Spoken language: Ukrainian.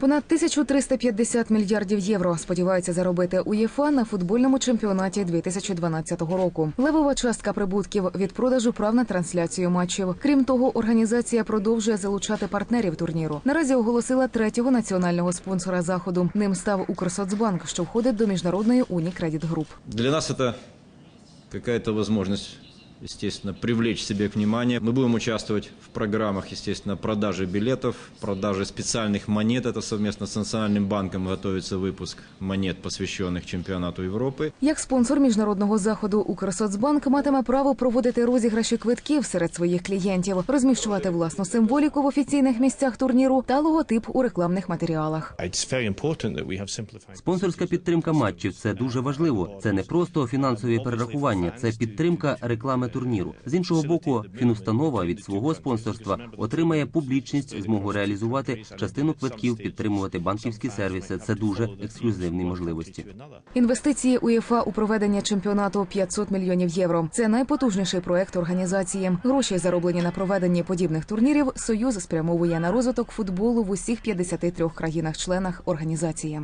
Понад 1350 мільярдів євро сподівається заробити УЄФА на футбольному чемпіонаті 2012 року. Левова частка прибутків від продажу прав на трансляцію матчів. Крім того, організація продовжує залучати партнерів турніру. Наразі оголосила третього національного спонсора заходу. Ним став Укрсоцбанк, що входить до міжнародної Унікредит Груп. Для нас это какая-то возможность, естественно, привлечь себе внимание. Мы будем участвовать в программах, естественно, продажи билетов, продажи специальных монет. Это совместно с Национальным банком готовится выпуск монет, посвященных чемпионату Европы. Як спонсор міжнародного заходу Укрсоцбанк матиме право проводити розіграші квитків серед своїх клієнтів, розміщувати власну символіку в офіційних місцях турніру та логотип у рекламних матеріалах. It's very important that we have simplified. Спонсорська підтримка матчів це дуже важливо. Це не просто фінансові перерахування, це підтримка реклами турніру. З іншого боку, фінустанова від свого спонсорства отримає публічність, змогу реалізувати частину квитків, підтримувати банківські сервіси. Це дуже ексклюзивні можливості. Інвестиції УЄФА у проведення чемпіонату 500 мільйонів євро. Це найпотужніший проект організації. Гроші, зароблені на проведенні подібних турнірів, союз спрямовує на розвиток футболу в усіх 53 країнах-членах організації.